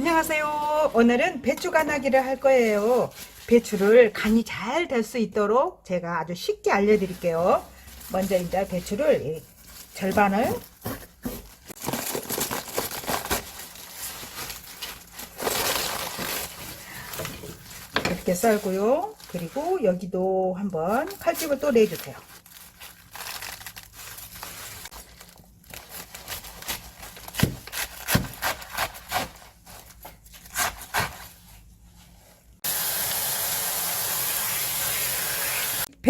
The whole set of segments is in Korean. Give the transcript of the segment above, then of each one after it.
안녕하세요. 오늘은 배추 간하기를 할 거예요. 배추를 간이 잘 될 수 있도록 제가 아주 쉽게 알려드릴게요. 먼저 이제 배추를 이 절반을 이렇게 썰고요. 그리고 여기도 한번 칼집을 또 내주세요.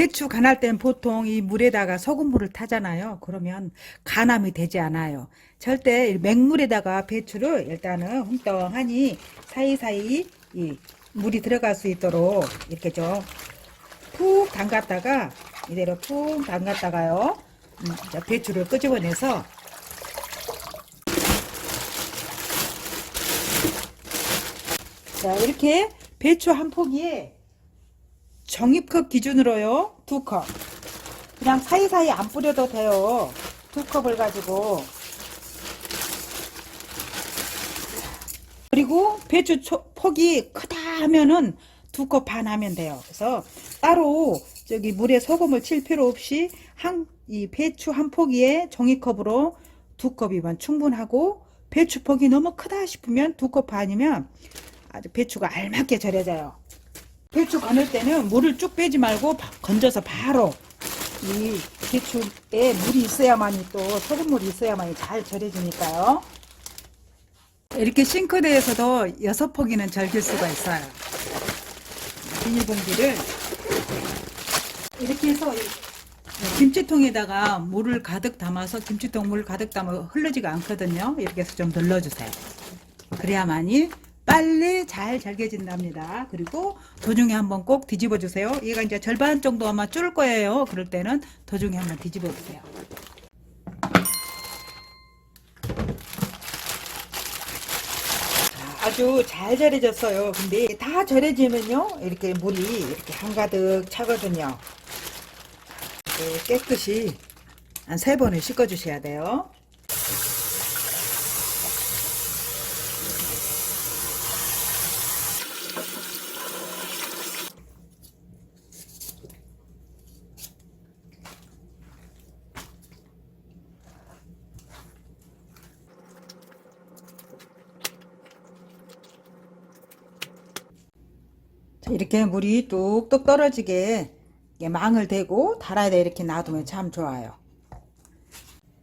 배추 간할 땐 보통 이 물에다가 소금물을 타잖아요. 그러면 간함이 되지 않아요. 절대 맹물에다가 배추를 일단은 웅덩하니 사이사이 이 물이 들어갈 수 있도록 이렇게 좀 푹 담갔다가 이대로 푹 담갔다가요. 음, 자, 배추를 끄집어내서 자 이렇게 배추 한 포기에 정입컵 기준으로요. 두 컵. 그냥 사이사이 안 뿌려도 돼요. 두 컵을 가지고. 그리고 배추 초- 폭이 크다 하면은 두 컵 반 하면 돼요. 그래서 따로 저기 물에 소금을 칠 필요 없이 한, 이 배추 한 포기에 종이컵으로 두 컵이면 충분하고 배추 폭이 너무 크다 싶으면 두 컵 반이면 아주 배추가 알맞게 절여져요. 배추 거늘 때는 물을 쭉 빼지 말고 바- 건져서 바로 이 배추에 물이 있어야만이 또 소금물이 있어야만이 잘 절여지니까요. 이렇게 싱크대에서도 여섯 포기는 절길 수가 있어요. 비닐봉지를 이렇게 해서 이 김치통에다가 물을 가득 담아서 김치통 물을 가득 담아 흐르지가 않거든요. 이렇게 해서 좀 눌러주세요. 그래야만이 빨리 잘 잘게진답니다. 그리고 도중에 한번 꼭 뒤집어 주세요. 얘가 이제 절반 정도 아마 줄을 거예요. 그럴 때는 도중에 한번 뒤집어 주세요. 자, 아주 잘 절여졌어요. 근데 다 절여지면요. 이렇게 물이 이렇게 한가득 차거든요. 깨끗이 한 세 번을 씻어 주셔야 돼요. 이렇게 물이 뚝뚝 떨어지게 망을 대고 달아야 돼 이렇게 놔두면 참 좋아요.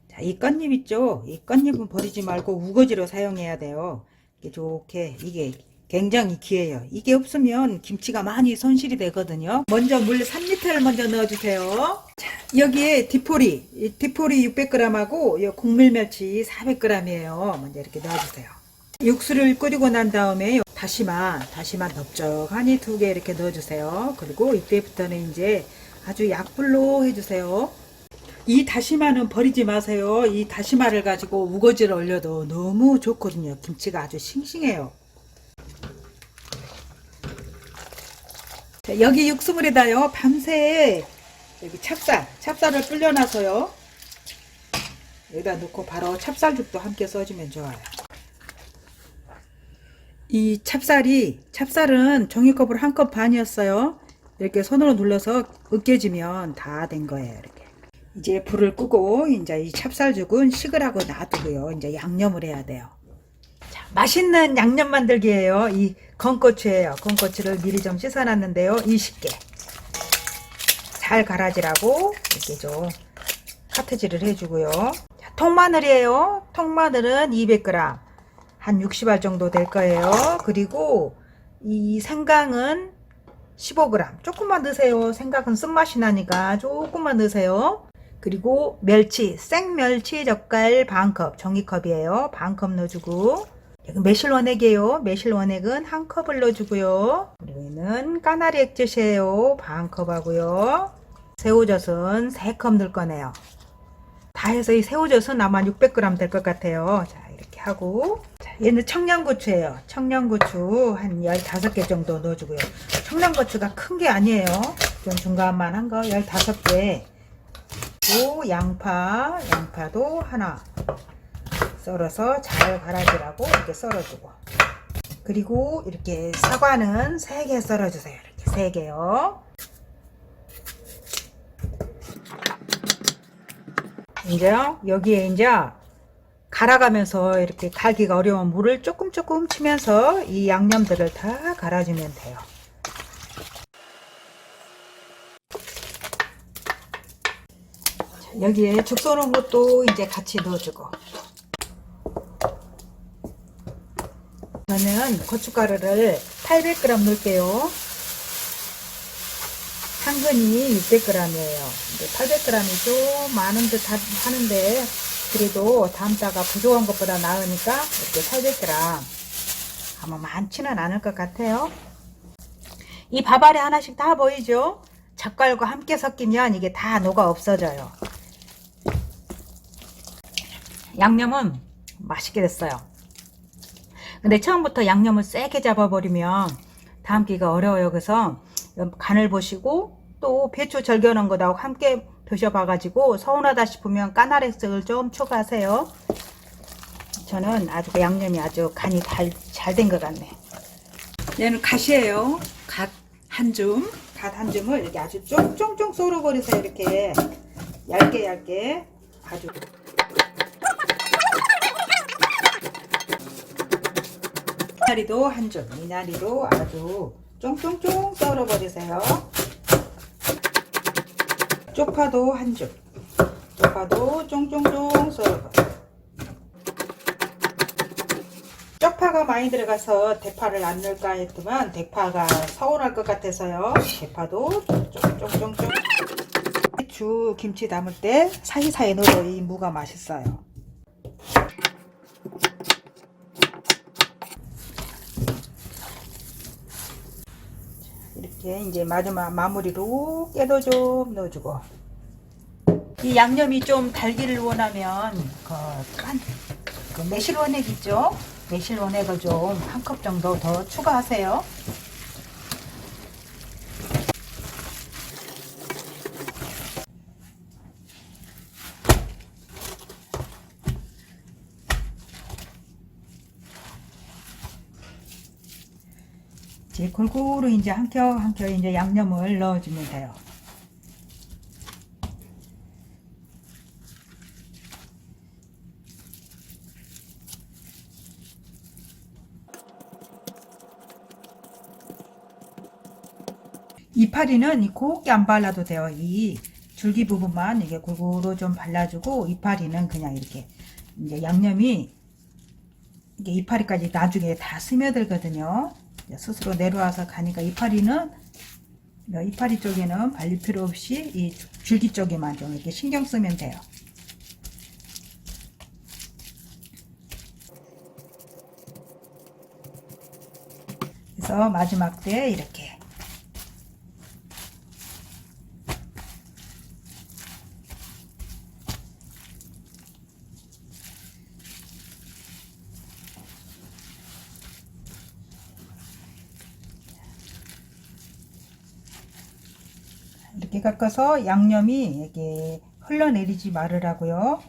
자, 이 깻잎 있죠? 이 깻잎은 버리지 말고 우거지로 사용해야 돼요. 이게 좋게 이게 굉장히 귀해요. 이게 없으면 김치가 많이 손실이 되거든요. 먼저 물 3리터를 먼저 넣어주세요. 자, 여기에 디포리, 이 디포리 600g하고 이 곡물멸치 400g이에요. 먼저 이렇게 넣어주세요. 육수를 끓이고 난 다음에 다시마, 다시마 넓적하니 두 개 이렇게 넣어주세요. 그리고 이때부터는 이제 아주 약불로 해주세요. 이 다시마는 버리지 마세요. 이 다시마를 가지고 우거지를 올려도 너무 좋거든요. 김치가 아주 싱싱해요. 자, 여기 육수물에다요. 밤새 여기 찹쌀, 찹쌀을 불려놔서요. 여기다 넣고 바로 찹쌀죽도 함께 써주면 좋아요. 이 찹쌀이 찹쌀은 종이컵으로 한 컵 반이었어요. 이렇게 손으로 눌러서 으깨지면 다 된 거예요. 이렇게. 이제 불을 끄고 이제 이 찹쌀죽은 식으라고 놔두고요. 이제 양념을 해야 돼요. 자, 맛있는 양념 만들기예요. 이 건고추예요. 건고추를 미리 좀 씻어놨는데요. 20개. 잘 갈아지라고 이렇게 좀 카트지를 해주고요. 자, 통마늘이에요. 통마늘은 200g. 한 60알 정도 될 거예요. 그리고 이 생강은 15g. 조금만 넣으세요. 생강은 쓴맛이 나니까 조금만 넣으세요. 그리고 멸치, 생멸치 젓갈 반컵, 종이컵이에요. 반컵 넣어주고. 매실 원액이에요. 매실 원액은 한 컵을 넣어주고요. 그리고 얘는 까나리 액젓이에요. 반컵 하고요. 새우젓은 3컵 넣을 거네요. 다 해서 이 새우젓은 아마 600g 될 것 같아요. 자, 하고. 자, 얘는 청양고추예요. 청양고추 한 15개 정도 넣어주고요. 청양고추가 큰 게 아니에요. 좀 중간만 한 거 15개. 그리고 양파, 양파도 하나 썰어서 잘 갈아주라고 이렇게 썰어주고. 그리고 이렇게 사과는 3개 썰어주세요. 이렇게 3개요. 이제 여기에 이제 갈아가면서 이렇게 갈기가 어려운 물을 조금 조금 치면서 이 양념들을 다 갈아주면 돼요. 자, 여기에 죽 쏘는 것도 이제 같이 넣어주고. 저는 고춧가루를 800g 넣을게요. 당근이 600g이에요. 800g이 좀 많은 듯 하- 하는데 그래도 다음다가 부족한 것보다 나으니까 이렇게 800g 아마 많지는 않을 것 같아요. 이 밥알에 하나씩 다 보이죠? 젓갈과 함께 섞이면 이게 다 녹아 없어져요. 양념은 맛있게 됐어요. 근데 처음부터 양념을 세게 잡아버리면 끼가 어려워요. 그래서 간을 보시고 또 배추 절겨 놓은 거하고 함께 드셔봐가지고 서운하다 싶으면 까나리색을 좀 추가하세요. 저는 아주 그 양념이 아주 간이 잘 된 것 같네. 얘는 갓이에요. 갓 한 줌. 갓 한 줌을 이렇게 아주 쫑쫑쫑 썰어버리세요. 이렇게 얇게 얇게 아주. 미나리도 한 줌. 미나리도 아주 쫑쫑쫑 썰어버리세요. 쪽파도 한 줌. 쪽파도 쫑쫑쫑 썰어버려. 쪽파가 많이 들어가서 대파를 안 넣을까 했더만 대파가 서운할 것 같아서요. 대파도 쫑쫑쫑쫑. 주 김치 담을 때 사이사이 넣어도 이 무가 맛있어요. 이렇게 이제 마지막 마무리로 깨도 좀 넣어주고 이 양념이 좀 달기를 원하면 그, 깐, 그 매실 원액 있죠? 매실 원액을 좀 한 컵 정도 더 추가하세요. 이제 골고루 이제 한 켜 한 켜 이제 양념을 넣어주면 돼요. 이파리는 이 곱게 안 발라도 돼요. 이 줄기 부분만 이게 골고루 좀 발라주고 이파리는 그냥 이렇게 이제 양념이 이게 이파리까지 나중에 다 스며들거든요. 스스로 내려와서 가니까 이파리는 이파리 쪽에는 발릴 필요 없이 이 줄기 쪽에만 좀 이렇게 신경 쓰면 돼요. 그래서 마지막 때 이렇게 깎아서 양념이 이게 흘러내리지 말으라고요.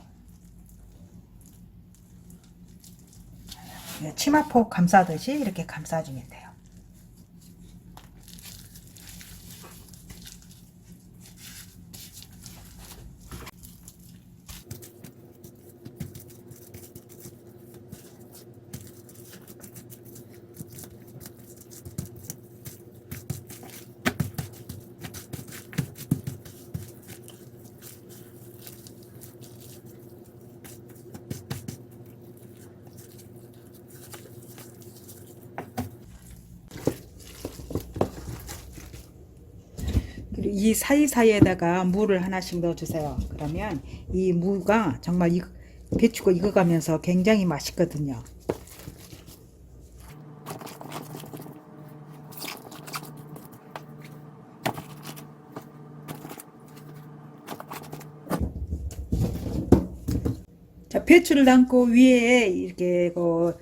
치마폭 감싸듯이 이렇게 감싸주면 돼요. 그리고 이 사이사이에다가 무를 하나씩 넣어주세요. 그러면 이 무가 정말 이 배추가 익어가면서 굉장히 맛있거든요. 자, 배추를 담고 위에 이렇게 그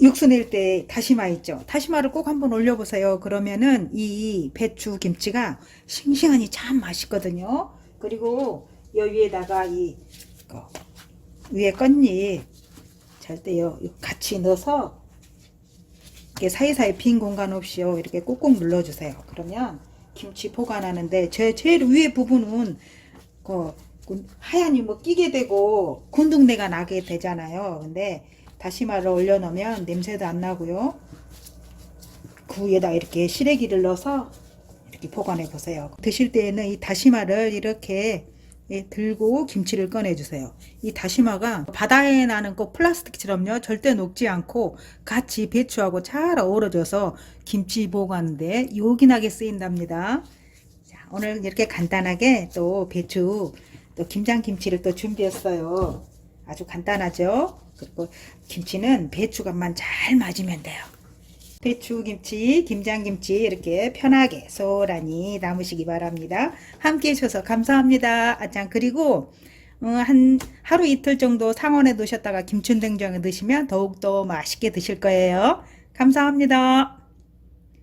육수 낼 때 다시마 있죠. 다시마를 꼭 한번 올려보세요. 그러면은 이 배추 김치가 싱싱하니 참 맛있거든요. 그리고 여기에다가 이그 위에 깻잎 절대 요 같이 넣어서 이렇게 사이사이 빈 공간 없이요. 이렇게 꾹꾹 눌러주세요. 그러면 김치 보관하는데 제 제일 위에 부분은 그, 그 하얀이 뭐 끼게 되고 곤둥내가 나게 되잖아요. 근데 다시마를 올려놓으면 냄새도 안 나고요. 그 위에다 이렇게 시래기를 넣어서 이렇게 보관해 보세요. 드실 때에는 이 다시마를 이렇게 예, 들고 김치를 꺼내 주세요. 이 다시마가 바다에 나는 꼭 플라스틱처럼요. 절대 녹지 않고 같이 배추하고 잘 어우러져서 김치 보관하는데 요긴하게 쓰인답니다. 자, 오늘 이렇게 간단하게 또 배추 또 김장 김치를 또 준비했어요. 아주 간단하죠? 그리고 김치는 배추값만 잘 맞으면 돼요. 배추김치, 김장김치 이렇게 편하게 소란히 담으시기 바랍니다. 함께 해주셔서 감사합니다. 아장 그리고 어, 한 하루 이틀 정도 상온에 놓으셨다가 김춘냉장에 넣으시면 더욱더 맛있게 드실 거예요. 감사합니다.